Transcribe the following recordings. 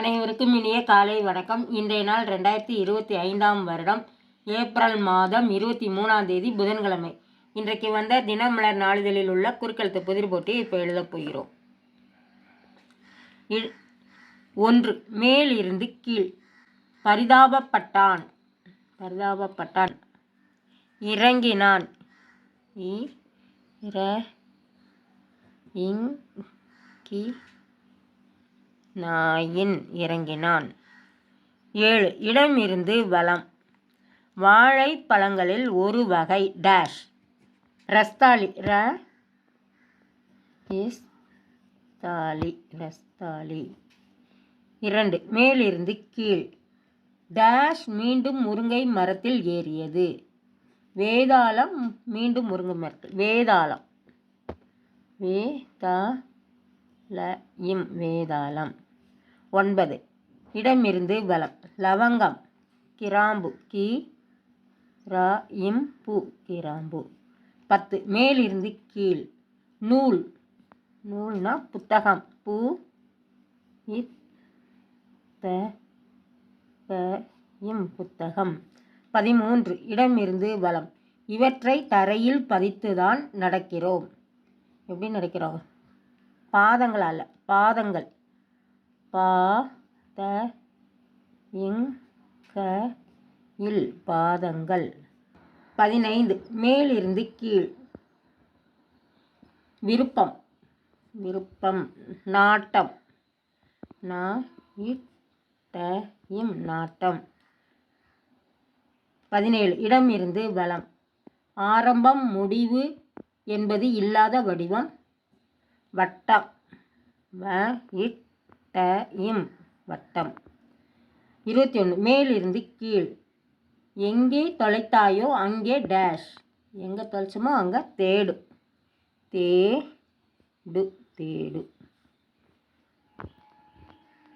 அனைவருக்கும் இனிய காலை வணக்கம். இன்றைய நாள் ரெண்டாயிரத்தி இருபத்தி ஐந்தாம் வருடம் ஏப்ரல் மாதம் இருபத்தி மூணாம் தேதி புதன்கிழமை. இன்றைக்கு வந்த தினமலர் நாளிதழில் உள்ள குறுக்கெழுத்து புதிர் போட்டி இப்போ எழுதப் போகிறோம். இ- ஒன்று மேலிருந்து கீழ் பரிதாபப்பட்டான். பரிதாபப்பட்டான். இறங்கினான். இ இங்கி கி நாயின் இறங்கினான். ஏழு இடமிருந்து வளம் வாழைப்பழங்களில் ஒரு வகை டேஷ் ரஸ்தாலி ர இஸ் தாலி ரஸ்தாலி இரண்டு மேலிருந்து கீழ். டேஷ் மீண்டும் முருங்கை மரத்தில் ஏறியது. வேதாளம் மீண்டும் முருங்கை மரத்தில் வேதாளம். வேதா ல இம் வேதாளம். ஒன்பது. இடமிருந்து வலம். லவங்கம். கிராம்பு. கி ரா இம் பூ. கிராம்பு. பத்து. மேலிருந்து கீழ். நூல். நூல்னா புத்தகம். பூ த இம் புத்தகம். பதிமூன்று. இடமிருந்து வலம். இவற்றை தரையில் பதித்துதான் நடக்கிறோம். எப்படி நடக்கிறோம்? பாதங்கள் அல்ல பாதங்கள். பா த இங் க இல் பாதங்கள். பதினைந்து மேலிருந்து கீழ். விருப்பம் விருப்பம் நாட்டம். நா இட் இம் நாட்டம். பதினேழு இடமிருந்து வலம். ஆரம்பம் முடிவு என்பது இல்லாத வடிவம். வட்டம். வ இட்ட இம் வட்டம். இருபத்தி ஒன்று மேலிருந்து கீழ். எங்கே தொலைத்தாயோ அங்கே டேஷ் எங்கே தொலைச்சோமோ அங்கே தேடு. தேடு தேடு.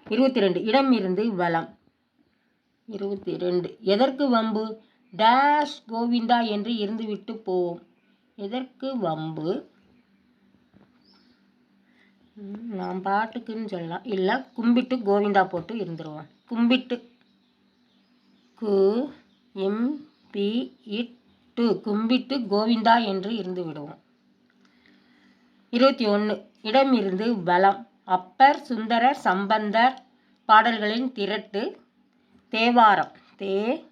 இருபத்தி ரெண்டு இடம் இருந்து வளம் இருபத்தி ரெண்டு எதற்கு வம்பு? டேஷ் கோவிந்தா என்று இருந்துவிட்டு போவோம். எதற்கு வம்பு? நாம் பாட்டுக்குன்னு சொல்லலாம். இல்லை கும்பிட்டு கோவிந்தா போட்டு இருந்துருவோம். கும்பிட்டு கு எம் பி இட்டு கும்பிட்டு கோவிந்தா என்று இருந்து விடுவோம். இருபத்தி ஒன்று இடம் இருந்து அப்பர் சுந்தரர் சம்பந்தர் பாடல்களின் திரட்டு தேவாரம். தே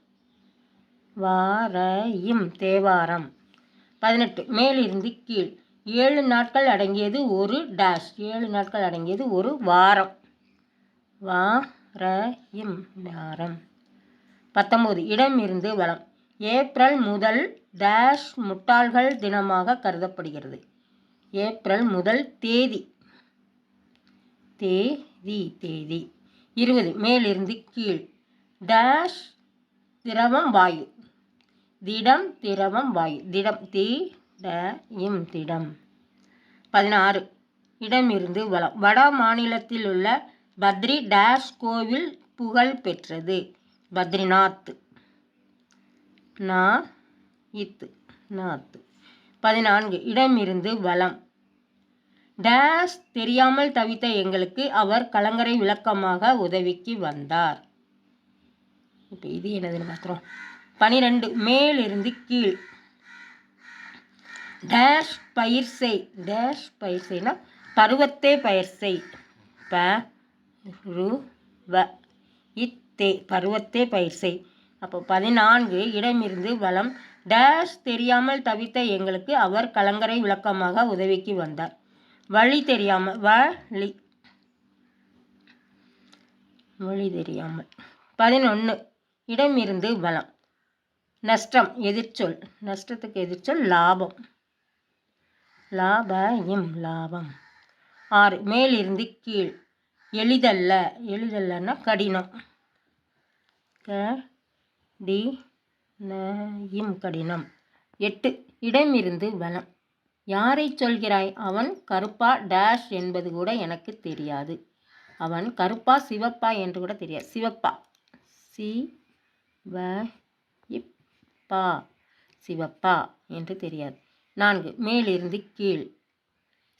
வாரையும் தேவாரம். பதினெட்டு. மேலிருந்து கீழ். ஏழு நாட்கள் அடங்கியது ஒரு டேஷ் ஏழு நாட்கள் அடங்கியது ஒரு வாரம். வாரையும் வாரம். பத்தொம்போது இடம் இருந்து வளம். ஏப்ரல் முதல் டேஷ் முட்டாள்கள் தினமாக கருதப்படுகிறது. ஏப்ரல் முதல் தேதி. தேதி தேதி. இருபது மேலிருந்து கீழ். டேஷ் திரவம் வாயு. திடம் திரவம் வாயு. திடம் தி ட இம் திடம். பதினாறு. இடமிருந்து வளம் வட மாநிலத்தில் உள்ள பத்ரி டேஷ் கோவில் புகழ் பெற்றது. பத்ரிநாத். நா இத்து நாத்து பதினான்கு. இடமிருந்து வளம் டேஷ் தெரியாமல் தவித்த எங்களுக்கு அவர் கலங்கரை விளக்கமாக உதவிக்கு வந்தார். இப்போ இது என்னதுன்னு மாத்திரம் பனிரெண்டு. மேலிருந்து கீழ். டேஷ் பயிர் செய். டேஷ் பயிர் செய்னா பருவத்தே பயிர் செய். ப ரு வ இத்தே பருவத்தே பயிர் செய். அப்போ பதினான்கு இடமிருந்து வலம் டேஷ் தெரியாமல் தவித்த எங்களுக்கு அவர் கலங்கரை விளக்கமாக உதவிக்கு வந்தார். வழி தெரியாமல் வழி வழி தெரியாமல். பதினொன்று இடமிருந்து வலம் நஷ்டம் எதிர்ச்சொல். நஷ்டத்துக்கு எதிர்ச்சொல் லாபம். லாப இம் லாபம். ஆறு மேலிருந்து கீழ். எளிதல்ல. எளிதல்லன்னா கடினம். க டி ந இம் கடினம். எட்டு இடமிருந்து வலம். யாரை சொல்கிறாய்? அவன் கருப்பா டேஷ் என்பது கூட எனக்கு தெரியாது. அவன் கருப்பா சிவப்பா என்று கூட தெரியாது. சிவப்பா. சி வ இப்பா சிவப்பா என்று தெரியாது. நான்கு. மேலிருந்து கீழ்.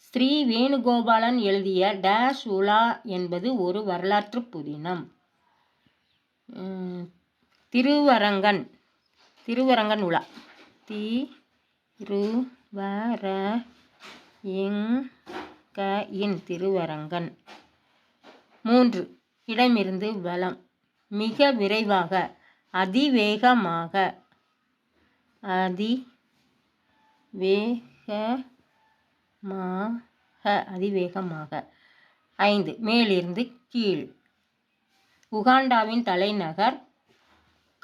ஸ்ரீ வேணுகோபாலன் எழுதிய டேஷ் உலா என்பது ஒரு வரலாற்று புதினம். திருவரங்கன். திருவரங்கன் உலா. தி திருவர வ இங் க இன் திருவரங்கன். மூன்று. இடமிருந்து வலம் மிக விரைவாக அதிவேகமாக அதி வேகமாக அதிவேகமாக. ஐந்து மேலிருந்து கீழ். உகாண்டாவின் தலைநகர்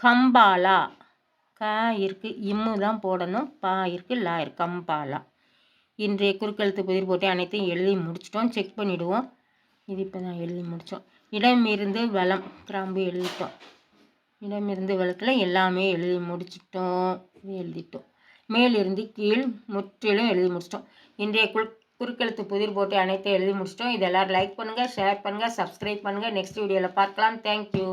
கம்பாலா. க இருக்கு இம்மு தான் போடணும் பா இருக்கு லா இருக்கு கம்பாலா. இன்றைய குறுக்கெழுத்து புதிர் போட்டு அனைத்தையும் எழுதி முடிச்சிட்டோம் செக் பண்ணிவிடுவோம் இது இப்போ நான் எழுதி முடித்தோம் இடமிருந்து வளம் கிராம்பு எழுதிட்டோம். இடமிருந்து வளத்தில் எல்லாமே எழுதி முடிச்சிட்டோம் எழுதிட்டோம். மேலிருந்து கீழ் முற்றிலும் எழுதி முடிச்சிட்டோம். இன்றைய குறு குறுக்கெழுத்து புதிர் போட்டு அனைத்தையும் எழுதி முடிச்சிட்டோம். இதெல்லாம் லைக் பண்ணுங்கள் ஷேர் பண்ணுங்கள் சப்ஸ்கிரைப் பண்ணுங்கள் நெக்ஸ்ட் வீடியோவில் பார்க்கலாம். தேங்க்யூ